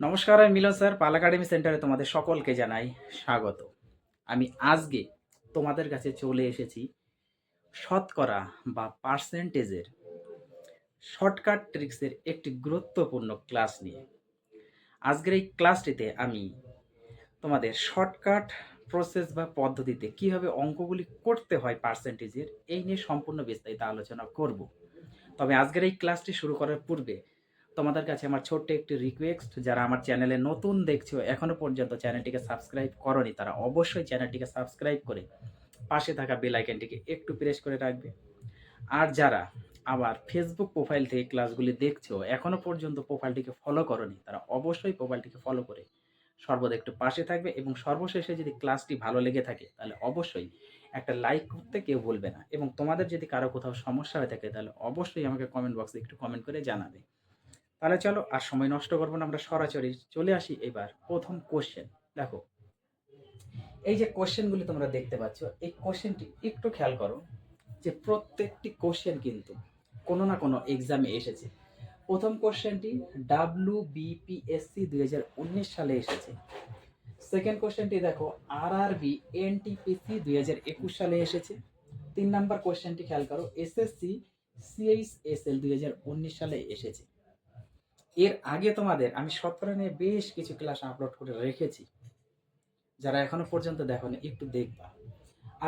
নমস্কার, আমি মিলন স্যার, পাল একাডেমি সেন্টারে তোমাদের সকলকে জানাই স্বাগত। আমি আজকে তোমাদের কাছে চলে এসেছি শতকরা বা পার্সেন্টেজের শর্টকাট ট্রিক্সের একটি গুরুত্বপূর্ণ ক্লাস নিয়ে। আজকের এই ক্লাসটিতে আমি তোমাদের শর্টকাট প্রসেস বা পদ্ধতিতে কীভাবে অঙ্কগুলি করতে হয় পার্সেন্টেজের, এই নিয়ে সম্পূর্ণ বিস্তারিত আলোচনা করব। তবে আজকের এই ক্লাসটি শুরু করার পূর্বে তোমাদের কাছে আমার ছোট্ট একটি রিকোয়েস্ট যারা আমার চ্যানেলে নতুন দেখছ, এখনও পর্যন্ত চ্যানেলটিকে সাবস্ক্রাইব করনি, তারা অবশ্যই চ্যানেলটিকে সাবস্ক্রাইব করে পাশে থাকা বেল আইকনটিকে একটু প্রেস করে রাখবে। আর যারা আবার ফেসবুক প্রোফাইল থেকে ক্লাসগুলি দেখছ, এখনও পর্যন্ত প্রোফাইলটিকে ফলো করনি, তারা অবশ্যই প্রোফাইলটিকে ফলো করে সর্বদা একটু পাশে থাকবে এবং সর্বশেষে যদি ক্লাসটি ভালো লেগে থাকে, তাহলে অবশ্যই একটা লাইক করতে কেউ বলবে না। এবং তোমাদের যদি কারও কোথাও সমস্যা হয়ে থাকে, তাহলে অবশ্যই আমাকে কমেন্ট বক্সে একটু কমেন্ট করে জানাবে। তাহলে চলো আর সময় নষ্ট করব না, আমরা সরাসরি চলে আসি এবার প্রথম কোশ্চেন দেখো, এই যে কোশ্চেনগুলি তোমরা দেখতে পাচ্ছ, এই কোশ্চেনটি একটু খেয়াল করো যে প্রত্যেকটি কোশ্চেন কিন্তু কোনো না কোনো এক্সামে এসেছে। প্রথম কোশ্চেনটি ডাব্লিউ বিপিএসসি দুই হাজার উনিশ সালে এসেছে। সেকেন্ড কোশ্চেনটি দেখো আর আর বি এনটিপিসি দুই হাজার একুশ সালে এসেছে। তিন নাম্বার কোশ্চেনটি খেয়াল করো এসএসসি সিএইচ এস এল দুই সালে এসেছে। এর আগে তোমাদের আমি শতকরা নিয়ে বেশ কিছু ক্লাস আপলোড করে রেখেছি। যারা এখনও পর্যন্ত দেখোনি, একটু দেখবা।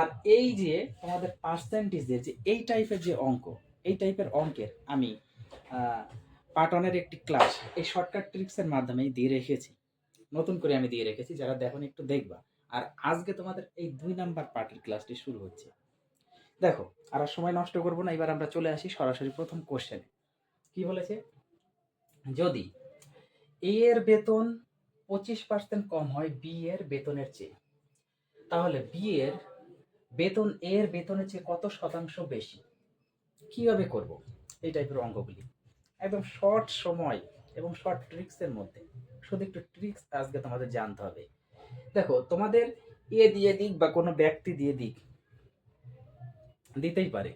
আর এই যে তোমাদের পার্সেন্টেজের যে এই টাইপের যে অঙ্ক, এই টাইপের অঙ্কের আমি পাটনের একটি ক্লাস এই শর্টকাট ট্রিক্সের মাধ্যমে দিয়ে রেখেছি। নতুন করে আমি দিয়ে রেখেছি, যারা দেখোনি একটু দেখবা। আর আজকে তোমাদের এই দুই নাম্বার পার্টের ক্লাসটি শুরু হচ্ছে। দেখো, আর সময় নষ্ট করব না, এবার আমরা চলে আসি সরাসরি প্রথম কোশ্চেনে কি বলেছে? যদি এ এর বেতন পঁচিশ পার্সেন্ট কম হয় বি এর বেতনের চেয়ে, তাহলে বি এর বেতন এ এর বেতনের চেয়ে কত শতাংশ বেশি? কীভাবে করব? এই টাইপের অঙ্কগুলি। একদম শর্ট সময় এবং শর্ট ট্রিক্সের মধ্যে। শুধু একটু ট্রিক্স আজকে তোমাদের জানতে হবে। দেখো, তোমাদের এ দিয়ে দিক বা কোনো ব্যক্তি দিয়ে দিক, দিতেই পারে।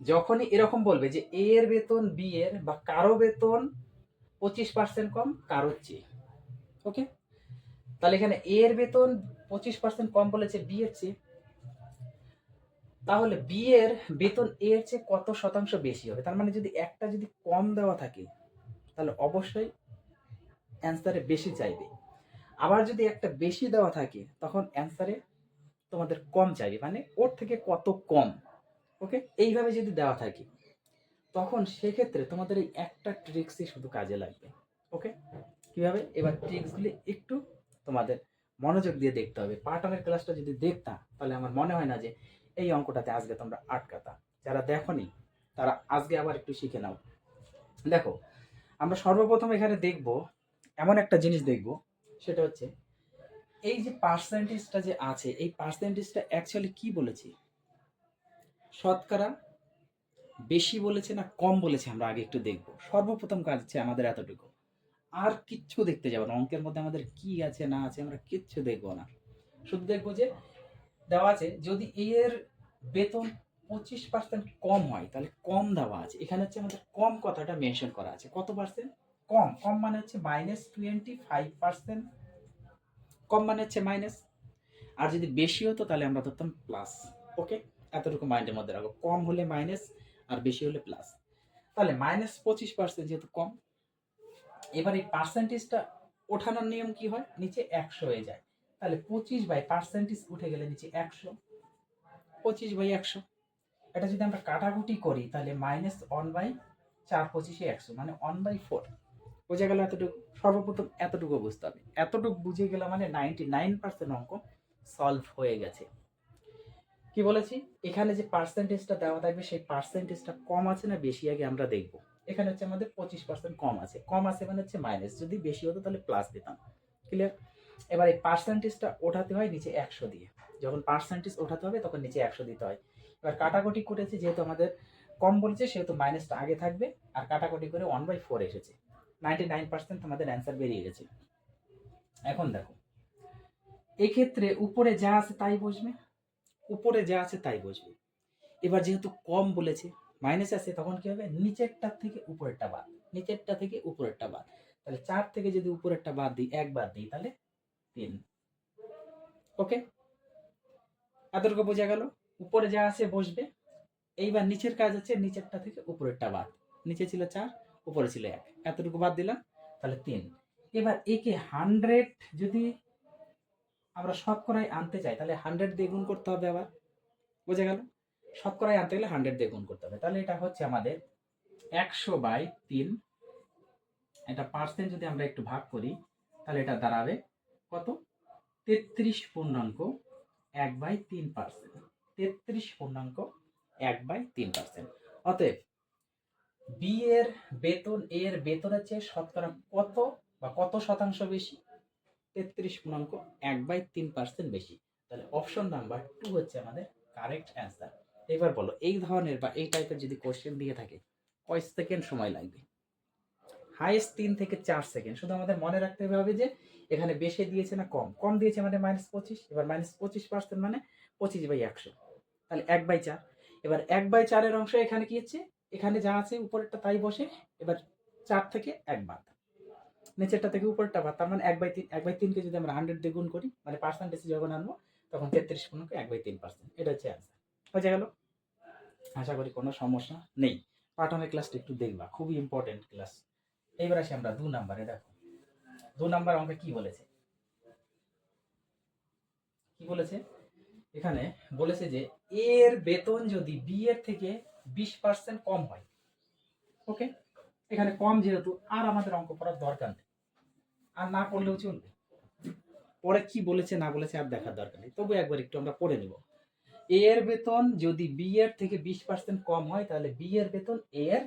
যখনই এরকম বলবে যে এ এর বেতন বি এর বা কারও বেতন পঁচিশ পার্সেন্ট কম কারোর চেয়ে ওকে তাহলে এখানে এ এর বেতন পঁচিশ পার্সেন্ট কম বলেছে বি এর চেয়ে। তাহলে বি এর বেতন এর চেয়ে কত শতাংশ বেশি হবে? তার মানে যদি একটা যদি কম দেওয়া থাকে, তাহলে অবশ্যই অ্যান্সারে বেশি চাইবে। আবার যদি একটা বেশি দেওয়া থাকে, তখন অ্যান্সারে তোমাদের কম চাইবে। মানে ওর থেকে কত কম? ওকে এইভাবে যদি দেওয়া থাকে তখন সেক্ষেত্রে তোমাদের এই একটা ট্রিক্সই শুধু কাজে লাগবে ওকে কীভাবে? এবার ট্রিক্সগুলি একটু তোমাদের মনোযোগ দিয়ে দেখতে হবে। পার্টনের ক্লাসটা যদি দেখতাম, তাহলে আমার মনে হয় না যে এই অঙ্কটাতে আজকে তোমরা আটকাতা। যারা দেখনি, তারা আজকে আবার একটু শিখে নাও। দেখো, আমরা সর্বপ্রথম এখানে দেখব, এমন একটা জিনিস দেখব, সেটা হচ্ছে এই যে পার্সেন্টেজটা যে আছে, এই পার্সেন্টেজটা অ্যাকচুয়ালি কি বলেছি? শতকরা বেশি বলেছে না কম বলেছে আমরা আগে একটু দেখব। সর্বপ্রথম কাজ হচ্ছে আমাদের এতটুকু। আর কিচ্ছু দেখতে যাব না। অঙ্কের মধ্যে আমাদের কি আছে, না আছে আমরা কিচ্ছু দেখব না। শুধু দেখব যে দেওয়া আছে, যদি এর বেতন পঁচিশ পার্সেন্ট কম হয়, তাহলে কম দেওয়া আছে। এখানে হচ্ছে আমাদের কম কথাটা মেনশন করা আছে। কত পার্সেন্ট কম। কম মানে হচ্ছে মাইনাস টোয়েন্টি ফাইভ পার্সেন্ট কম মানে হচ্ছে মাইনাস আর যদি বেশি হতো, তাহলে আমরা ধরতাম প্লাস ওকে এতটুকু মাইন্ডের মধ্যে রাখো। কম হলে মাইনাস আর বেশি হলে প্লাস তাহলে মাইনাস পঁচিশ পার্সেন্ট যেহেতু কম, এবার এই পার্সেন্টেজটা ওঠানোর নিয়ম কি হয়? নিচে একশো হয়ে যায়। তাহলে পঁচিশ বাই পার্সেন্টেজ উঠে গেলে নিচে একশো, পঁচিশ বাই একশো। এটা যদি আমরা কাটাকুটি করি, তাহলে মাইনাস ওয়ান বাই চার পঁচিশে একশো মানে ওয়ান বাই ফোর বোঝা গেল এতটুকু? সর্বপ্রথম এতটুকু বুঝতে হবে। এতটুকু বুঝে গেলে মানে নাইনটি নাইন পার্সেন্ট অঙ্ক সলভ হয়ে গেছে। কি বলেছি? এখানে যে পার্সেন্টেজটা দেওয়া থাকবে, সেই পার্সেন্টেজটা কম আছে না বেশি আগে আমরা দেখব। এখানে হচ্ছে আমাদের পঁচিশ পার্সেন্ট কম আছে। কম আছে মানে হচ্ছে মাইনাস যদি বেশি হতো তাহলে প্লাস দিতাম। ক্লিয়ার এবার এই পার্সেন্টেজটা ওঠাতে হয় নিচে একশো দিয়ে। যখন পার্সেন্টেজ ওঠাতে হবে, তখন নিচে একশো দিতে হয়। এবার কাটাকুটি করেছে যেহেতু আমাদের কম বলেছে, সেহেতু মাইনাসটা আগে থাকবে। আর কাটাকুটি করে ওয়ান বাই ফোর এসেছে। নাইনটি নাইন পার্সেন্ট আমাদের অ্যান্সার বেরিয়ে গেছে। এখন দেখো। এক্ষেত্রে উপরে যা আছে তাই বসবে। উপরে যা আছে তাই বসবে। এবার যেহেতু কম বলেছে মাইনাস আছে, তখন কি হবে? নিচেরটা থেকে উপরেরটা বাদ। নিচেরটা থেকে উপরেরটা বাদ। তাহলে চার থেকে যদি উপরেরটা বাদ দিই, এক বাদ দিই, তাহলে তিন। ওকে এতটুকু বোঝা গেল? উপরে যা আছে বসবে। এইবার নিচের কাজ হচ্ছে নিচেরটা থেকে উপরেরটা বাদ। নিচে ছিল চার, উপরে ছিল এক। এতটুকু বাদ দিলাম, তাহলে তিন। এবার একে হান্ড্রেড যদি আমরা শতকরায় আনতে চাই, তাহলে হান্ড্রেড দিয়ে গুণ করতে হবে আবার। বোঝা গেল? শতকরায় আনতে গেলে হান্ড্রেড দিয়ে গুণ করতে হবে। তাহলে এটা হচ্ছে আমাদের একশো বাই তিন। এটা পার্সেন্ট যদি আমরা একটু ভাগ করি, তাহলে এটা দাঁড়াবে কত? তেত্রিশ পূর্ণাঙ্ক এক বাই তিন পার্সেন্ট তেত্রিশ পূর্ণাঙ্ক এক বাই তিন পার্সেন্ট অতএব বি এর বেতন এর বেতনের চেয়ে শতকরা কত বা কত শতাংশ বেশি? তেত্রিশ পূর্ণাঙ্ক এক বাই তিন পার্সেন্ট বেশি। তাহলে অপশন নাম্বার টু হচ্ছে আমাদের কারেক্ট অ্যান্সার এবার বলো, এই ধরনের বা এই টাইপের যদি কোশ্চেন দিয়ে থাকে, কয় সেকেন্ড সময় লাগবে? হাইয়েস্ট তিন থেকে চার সেকেন্ড শুধু আমাদের মনে রাখতে হবে যে, এখানে বেশি দিয়েছে না কম। কম দিয়েছে মানে মাইনাস পঁচিশ, এবার মাইনাস পঁচিশ পার্সেন্ট মানে পঁচিশ বাই একশো। তাহলে এক বাই চার। এবার এক বাই চারের অংশ এখানে কি হচ্ছে? এখানে যা আছে উপরেরটা তাই বসে, এবার চার থেকে এক বাদ। নিচেরটা থেকে উপরটা বাদ। তার মানে এক বাই তিন, এক বাই তিনকে যদি আমরা হান্ড্রেড দিয়ে গুণ করি মানে পার্সেন্টেজ যখন আনব, তখন তেত্রিশ পূর্ণকে এক বাই তিন পার্সেন্ট এটা হচ্ছে অ্যান্সার হয়ে গেল। আশা করি কোনো সমস্যা নেই। পাঠনের ক্লাসটা একটু দেখবা, খুবই ইম্পর্টেন্ট ক্লাস এইবার আসি আমরা দু নাম্বারে, দেখো। দু নাম্বার অঙ্কে কি বলেছে? কি বলেছে? এখানে বলেছে যে, এর বেতন যদি বি এর থেকে বিশ পার্সেন্ট কম হয় ওকে এখানে কম যেহেতু, আর আমাদের অঙ্ক পড়ার দরকার নেই। আর না পড়লেও চলবে। পরে কি বলেছে, না বলেছে আর দেখার দরকার নেই। তবু একবার একটু আমরা পড়ে নিব। এ এর বেতন যদি বি এর থেকে বিশ পার্সেন্ট কম হয়, তাহলে বি এর বেতন এ এর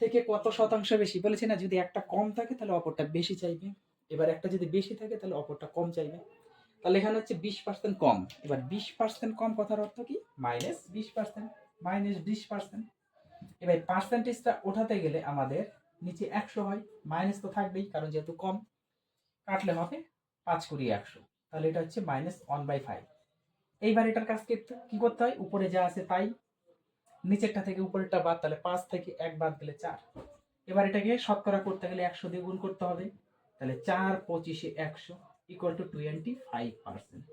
থেকে কত শতাংশ বেশি? বলেছে না, যদি একটা কম থাকে, তাহলে অপরটা বেশি চাইবে। এবার একটা যদি বেশি থাকে, তাহলে অপরটা কম চাইবে। তাহলে এখানে হচ্ছে বিশ পার্সেন্ট কম। এবার বিশ পার্সেন্ট কম কথার অর্থ কি? মাইনাস বিশ পার্সেন্ট মাইনাস বিশ পার্সেন্ট এবার পার্সেন্টেজটা ওঠাতে গেলে আমাদের নিচে একশো হয় মাইনাস তো থাকবেই, কারণ যেহেতু কম, কাটলে হবে পাঁচ কুড়ি একশো। তাহলে এটা হচ্ছে মাইনাস ওয়ান বাই ফাইভ এইবার এটার কাজ কি- কি করতে হয়? উপরে যা আছে তাই। নিচেরটা থেকে উপরেরটা বাদ, তাহলে পাঁচ থেকে এক বাদ গেলে চার। এবার এটাকে শতকরা করতে গেলে একশো দিয়ে গুণ করতে হবে। তাহলে চার পঁচিশে একশো equal to twenty five percent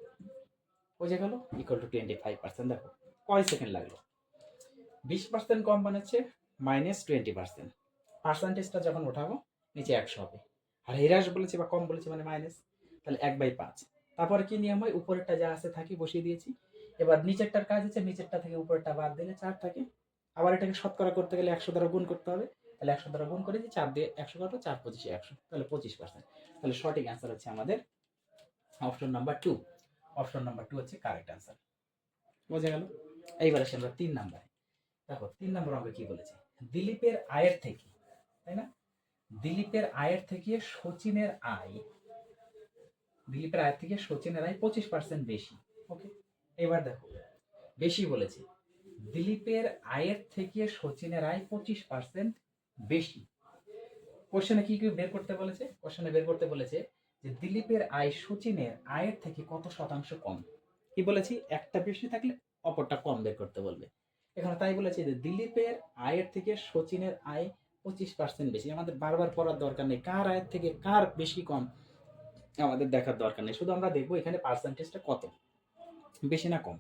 বোঝা গেল? Equal to twenty five percent দেখো, কয় সেকেন্ড লাগল? বিশ পার্সেন্ট কম বানাচ্ছে মাইনাস টোয়েন্টি পার্সেন্ট পার্সেন্টেজটা যখন ওঠাবো, নিচে একশো হবে। আর হ্রাস বলেছে বা কম বলেছে মানে মাইনাস তাহলে এক বাই পাঁচ। তারপরে কি নিয়ম হয়? উপরেরটা যা আছে থাকি বসিয়ে দিয়েছি। এবার নিচেরটার কাজ হচ্ছে নিচেরটা থেকে উপরেরটা বাদ দিলে চার থাকে। আবার এটাকে শতকরা করতে গেলে একশো দ্বারা গুণ করতে হবে। তাহলে একশো দ্বারা গুণ করে চার দিয়ে একশো কাটো চার পঁচিশে একশো। তাহলে পঁচিশ পার্সেন্ট তাহলে সঠিক অ্যান্সার হচ্ছে আমাদের option number two option number two হচ্ছে কারেক্ট অ্যান্সার বোঝা গেল? এইবার আসি আমরা তিন নাম্বারে দেখো, তিন নম্বর অঙ্ক কি বলেছে? দিলীপের আয়ের থেকে তাই না? দিলীপের আয়ের থেকে সচিনের আয়, দিলীপের আয়ের থেকে সচিনের আয় পঁচিশ পার্সেন্ট বেশি। ওকে এবার দেখো, বেশি বলেছে। দিলীপের আয়ের থেকে সচিনের আয় পঁচিশ পার্সেন্ট বেশি। কোশ্চেনে কি কি বের করতে বলেছে? কোশ্চেনে বের করতে বলেছে যে দিলীপের আয় সচিনের আয়ের থেকে কত শতাংশ কম? কি বলেছি? একটা বেশি থাকলে অপরটা কম বের করতে বলবে। এখানে তাই বলেছে যে দিলীপের আয়ের থেকে সচিনের আয় পঁচিশ পার্সেন্ট বেশি। আমাদের বারবার পড়ার দরকার নেই। কার আয়ের থেকে কার বেশি কম, আমাদের দেখার দরকার নেই। শুধু আমরা দেখব এখানে পার্সেন্টেজটা কত। বেশি না কম।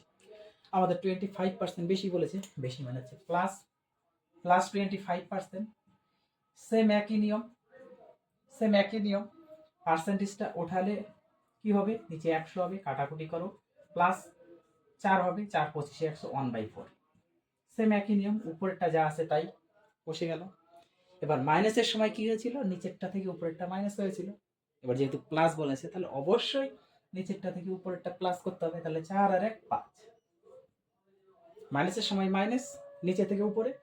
আমাদের টোয়েন্টি ফাইভ পার্সেন্ট বেশি বলেছে। বেশি মানে হচ্ছে plus plus twenty five percent same একই নিয়ম সেম একই নিয়ম। পার্সেন্টেজটা ওঠালে কি হবে? নিচে একশো হবে, কাটাকুটি করো। প্লাস চার হবে, চার পঁচিশে একশো ওয়ান বাই ফোর সেম একই নিয়ম, উপরেরটা যা আছে তাই বসে গেল। এবার মাইনাসের সময় কি হয়েছিল? নিচেরটা থেকে উপরেরটা মাইনাস হয়েছিল। এবার যেহেতু প্লাস বলেছে, তাহলে অবশ্যই নিচেরটা থেকে উপরেরটা প্লাস করতে হবে, তাহলে চার আর এক পাঁচ। মাইনাসের সময় মাইনাস নিচে থেকে উপরে।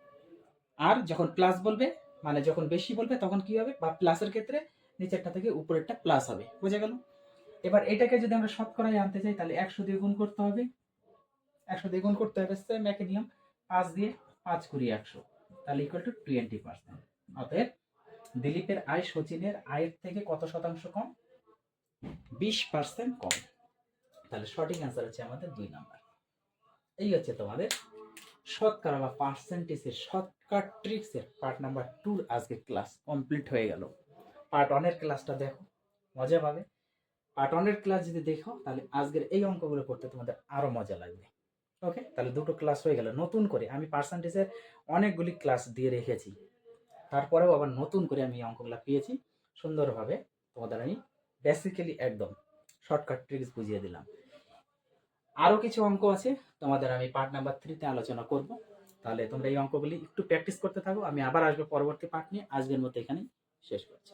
আর যখন প্লাস বলবে মানে যখন বেশি বলবে, তখন কি হবে? বা প্লাসের ক্ষেত্রে নিচেরটা থেকে উপরেরটা প্লাস হবে। বুঝে গেল? এবার এটাকে যদি আমরা শতকরায় আনতে চাই, তাহলে একশো দিয়ে গুণ করতে হবে। একশো দিয়ে গুণ করতে হবে সেম একই নিয়ম। পাঁচ দিয়ে পাঁচ কুড়ি একশো। তাহলে ইকুয়াল টু টোয়েন্টি পার্সেন্ট অতএব দিলীপের আয় সচিনের আয়ের থেকে কত শতাংশ কম? বিশ পার্সেন্ট কম। তাহলে সঠিক অ্যান্সার হচ্ছে আমাদের দুই নাম্বার। এই হচ্ছে তোমাদের শতকরা বা পার্সেন্টেজের শর্টকাট ট্রিক্সের পার্ট নাম্বার টুর আজকে ক্লাস কমপ্লিট হয়ে গেল। পার্ট ওয়ানের ক্লাসটা দেখো, মজা পাবে। পার্ট ওয়ানের ক্লাস যদি দেখো, তাহলে আজকের এই অঙ্কগুলো করতে তোমাদের আরও মজা লাগবে। ওকে তাহলে দুটো ক্লাস হয়ে গেল। নতুন করে আমি পার্সেন্টেজের অনেকগুলি ক্লাস দিয়ে রেখেছি। তারপরেও আবার নতুন করে আমি এই অঙ্কগুলো পেয়েছি সুন্দরভাবে। তোমাদের আমি বেসিক্যালি একদম শর্টকাট ট্রিক্স বুঝিয়ে দিলাম। আরও কিছু অঙ্ক আছে, তোমাদের আমি পার্ট নাম্বার থ্রিতে আলোচনা করব। তাহলে তোমরা এই অঙ্কগুলি একটু প্র্যাকটিস করতে থাকো, আমি আবার আসব পরবর্তী পার্ট নিয়ে। আজকের মতো এখানেই শেষ করছি।